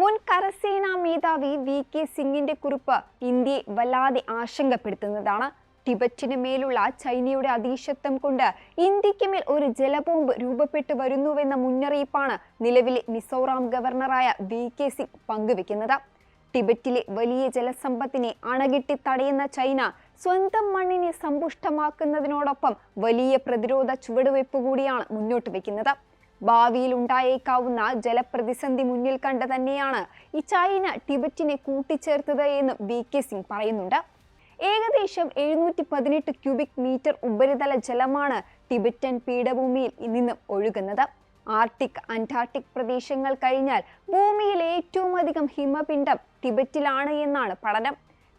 മുൻ കരസേനാ മേധാവി വി കെ സിംഗിന്റെ കുറിപ്പ് ഇന്ത്യയെ വല്ലാതെ ആശങ്കപ്പെടുത്തുന്നതാണ്. ടിബറ്റിന് മേലുള്ള ചൈനയുടെ അതീശത്വം കൊണ്ട് ഇന്ത്യയ്ക്ക് മേൽ ഒരു ജലബോംബ് രൂപപ്പെട്ടു വരുന്നുവെന്ന മുന്നറിയിപ്പാണ് നിലവിലെ മിസോറാം ഗവർണറായ വി കെ സിംഗ് പങ്കുവെക്കുന്നത്. ടിബറ്റിലെ വലിയ ജലസമ്പത്തിനെ അണകെട്ടി തടയുന്ന ചൈന സ്വന്തം മണ്ണിനെ സമ്പുഷ്ടമാക്കുന്നതിനോടൊപ്പം വലിയ പ്രതിരോധ ചുവടുവയ്പ് കൂടിയാണ് മുന്നോട്ട് വെക്കുന്നത്. ഭാവിയിൽ ഉണ്ടായേക്കാവുന്ന ജലപ്രതിസന്ധി മുന്നിൽ കണ്ട് തന്നെയാണ് ഈ ചൈന ടിബറ്റിനെ കൂട്ടിച്ചേർത്തത് എന്ന് വി കെ സിംഗ് പറയുന്നുണ്ട്. ഏകദേശം എഴുന്നൂറ്റി പതിനെട്ട് ക്യൂബിക് മീറ്റർ ഉപരിതല ജലമാണ് ടിബറ്റൻ പീഠഭൂമിയിൽ നിന്ന് ഒഴുകുന്നത്. ആർട്ടിക് അന്റാർട്ടിക് പ്രദേശങ്ങൾ കഴിഞ്ഞാൽ ഭൂമിയിൽ ഏറ്റവും അധികം ഹിമപിണ്ഡം ടിബറ്റിലാണ് എന്നാണ് പഠനം.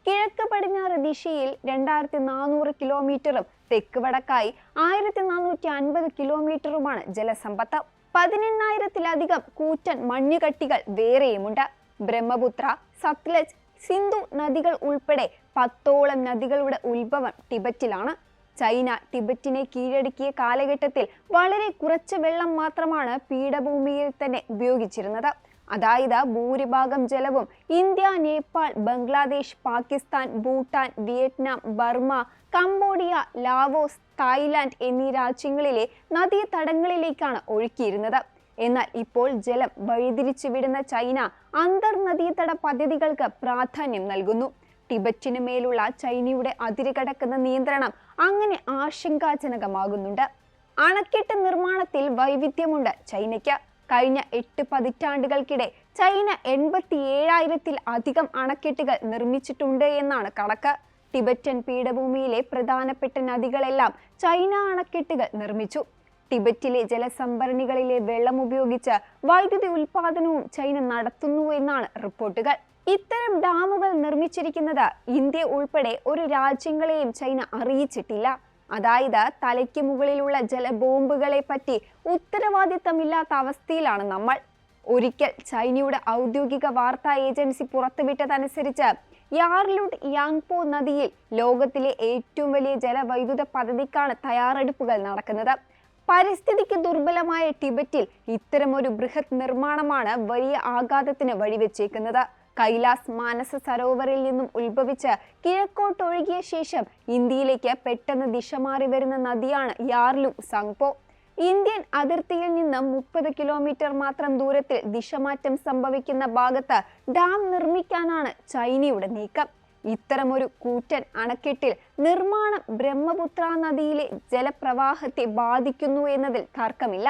കിഴക്ക് പടിഞ്ഞാറ് ദിശയിൽ രണ്ടായിരത്തി നാനൂറ് കിലോമീറ്ററും തെക്ക് വടക്കായി ആയിരത്തി നാനൂറ്റി അൻപത് കിലോമീറ്ററുമാണ് ജലസമ്പത്ത്. പതിനെണ്ണായിരത്തിലധികം കൂറ്റൻ മഞ്ഞുകട്ടികൾ വേറെയുമുണ്ട്. ബ്രഹ്മപുത്ര സത്ലജ് സിന്ധു നദികൾ ഉൾപ്പെടെ പത്തോളം നദികളുടെ ഉത്ഭവം ടിബറ്റിലാണ്. ചൈന ടിബറ്റിനെ കീഴടക്കിയ കാലഘട്ടത്തിൽ വളരെ കുറച്ച് വെള്ളം മാത്രമാണ് പീഠഭൂമിയിൽ തന്നെ ഉപയോഗിച്ചിരുന്നത്. അതായത് ഭൂരിഭാഗം ജലവും India Nepal Bangladesh Pakistan Bhutan Vietnam Burma Cambodia Laos Thailand എന്നീ രാജ്യങ്ങളിലെ നദീതടങ്ങളിലേക്കാണ് ഒഴുക്കിയിരുന്നത്. എന്നാൽ ഇപ്പോൾ ജലം വഴിതിരിച്ചു വിടുന്ന ചൈന അന്തർനദീതട പദ്ധതികൾക്ക് പ്രാധാന്യം നൽകുന്നു. ടിബറ്റിനു മേലുള്ള ചൈനയുടെ അതിരുകടക്കുന്ന നിയന്ത്രണം അങ്ങനെ ആശങ്കാജനകമാകുന്നുണ്ട്. അണക്കെട്ട് നിർമ്മാണത്തിൽ വൈവിധ്യമുണ്ട് ചൈനയ്ക്ക്. കഴിഞ്ഞ എട്ട് പതിറ്റാണ്ടുകൾക്കിടെ ചൈന എൺപത്തി ഏഴായിരത്തിൽ അധികം അണക്കെട്ടുകൾ നിർമ്മിച്ചിട്ടുണ്ട് എന്നാണ് കണക്ക്. ടിബറ്റൻ പീഠഭൂമിയിലെ പ്രധാനപ്പെട്ട നദികളെല്ലാം ചൈന അണക്കെട്ടുകൾ നിർമ്മിച്ചു. ടിബറ്റിലെ ജലസംഭരണികളിലെ വെള്ളം ഉപയോഗിച്ച് വൈദ്യുതി ഉൽപാദനവും ചൈന നടത്തുന്നു എന്നാണ് റിപ്പോർട്ടുകൾ. ഇത്തരം ഡാമുകൾ നിർമ്മിച്ചിരിക്കുന്നത് ഇന്ത്യ ഉൾപ്പെടെ ഒരു രാജ്യങ്ങളെയും ചൈന അറിയിച്ചിട്ടില്ല. അതായത് തലയ്ക്ക് മുകളിലുള്ള ജലബോംബുകളെ പറ്റി ഉത്തരവാദിത്തമില്ലാത്ത അവസ്ഥയിലാണ് നമ്മൾ. ഒരിക്കൽ ചൈനയുടെ ഔദ്യോഗിക വാർത്താ ഏജൻസി പുറത്തുവിട്ടതനുസരിച്ച് യാർലുഡ് യാങ്പോ നദിയിൽ ലോകത്തിലെ ഏറ്റവും വലിയ ജലവൈദ്യുത പദ്ധതിക്കാണ് തയ്യാറെടുപ്പുകൾ നടക്കുന്നത്. പരിസ്ഥിതിക്ക് ദുർബലമായ ടിബറ്റിൽ ഇത്തരമൊരു ബൃഹത് നിർമ്മാണമാണ് വലിയ ആഘാതത്തിന് വഴിവെച്ചേക്കുന്നത്. കൈലാസ് മാനസ സരോവറിൽ നിന്നും ഉത്ഭവിച്ച് കിഴക്കോട്ടൊഴുകിയ ശേഷം ഇന്ത്യയിലേക്ക് പെട്ടെന്ന് ദിശ മാറി വരുന്ന നദിയാണ് യാർലു സംഗ്പോ. ഇന്ത്യൻ അതിർത്തിയിൽ നിന്ന് മുപ്പത് കിലോമീറ്റർ മാത്രം ദൂരത്തിൽ ദിശമാറ്റം സംഭവിക്കുന്ന ഭാഗത്ത് ഡാം നിർമ്മിക്കാനാണ് ചൈനയുടെ നീക്കം. ഇത്തരമൊരു കൂറ്റൻ അണക്കെട്ടിൽ നിർമ്മാണം ബ്രഹ്മപുത്ര നദിയിലെ ജലപ്രവാഹത്തെ ബാധിക്കുന്നു എന്നതിൽ തർക്കമില്ല.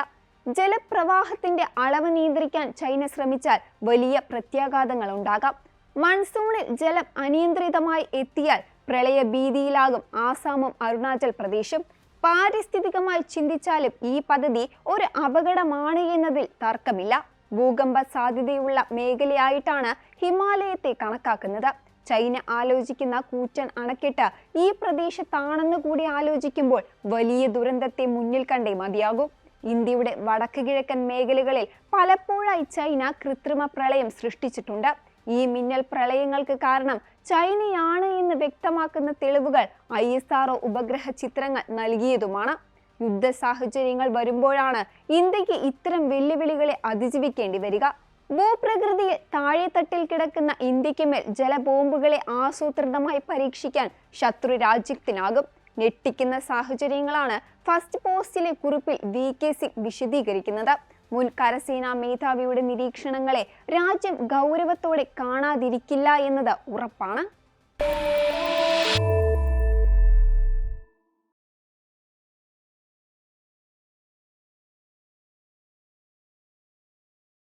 ജലപ്രവാഹത്തിന്റെ അളവ് നിയന്ത്രിക്കാൻ ചൈന ശ്രമിച്ചാൽ വലിയ പ്രത്യാഘാതങ്ങൾ ഉണ്ടാകാം. മൺസൂണിൽ ജലം അനിയന്ത്രിതമായി എത്തിയാൽ പ്രളയ ഭീതിയിലാകും ആസാമും അരുണാചൽ പ്രദേശും. പാരിസ്ഥിതികമായി ചിന്തിച്ചാലും ഈ പദ്ധതി ഒരു അപകടമാണ് എന്നതിൽ തർക്കമില്ല. ഭൂകമ്പ സാധ്യതയുള്ള മേഖലയായിട്ടാണ് ഹിമാലയത്തെ കണക്കാക്കുന്നത്. ചൈന ആലോചിക്കുന്ന കൂറ്റൻ അണക്കെട്ട് ഈ പ്രദേശത്താണെന്ന് കൂടി ആലോചിക്കുമ്പോൾ വലിയ ദുരന്തത്തെ മുന്നിൽ കണ്ടേ മതിയാകും. ഇന്ത്യയുടെ വടക്ക് കിഴക്കൻ മേഖലകളിൽ പലപ്പോഴായി ചൈന കൃത്രിമ പ്രളയം സൃഷ്ടിച്ചിട്ടുണ്ട്. ഈ മിന്നൽ പ്രളയങ്ങൾക്ക് കാരണം ചൈനയാണ് എന്ന് വ്യക്തമാക്കുന്ന തെളിവുകൾ ഐ എസ് ആർഒ ഉപഗ്രഹ ചിത്രങ്ങൾ നൽകിയതുമാണ്. യുദ്ധ സാഹചര്യങ്ങൾ വരുമ്പോഴാണ് ഇന്ത്യയ്ക്ക് ഇത്തരം വെല്ലുവിളികളെ അതിജീവിക്കേണ്ടി വരിക. ഭൂപ്രകൃതിയിൽ താഴെത്തട്ടിൽ കിടക്കുന്ന ഇന്ത്യയ്ക്ക് മേൽ ജലബോംബുകളെ ആസൂത്രിതമായി പരീക്ഷിക്കാൻ ശത്രു രാജ്യത്തിനാകും. ഞെട്ടിക്കുന്ന സാഹചര്യങ്ങളാണ് ഫസ്റ്റ് പോസ്റ്റിലെ കുറിപ്പിൽ വി കെ സിംഗ് വിശദീകരിക്കുന്നത്. മുൻ കരസേനാ മേധാവിയുടെ നിരീക്ഷണങ്ങളെ രാജ്യം ഗൗരവത്തോടെ കാണാതിരിക്കില്ല എന്നത് ഉറപ്പാണ്.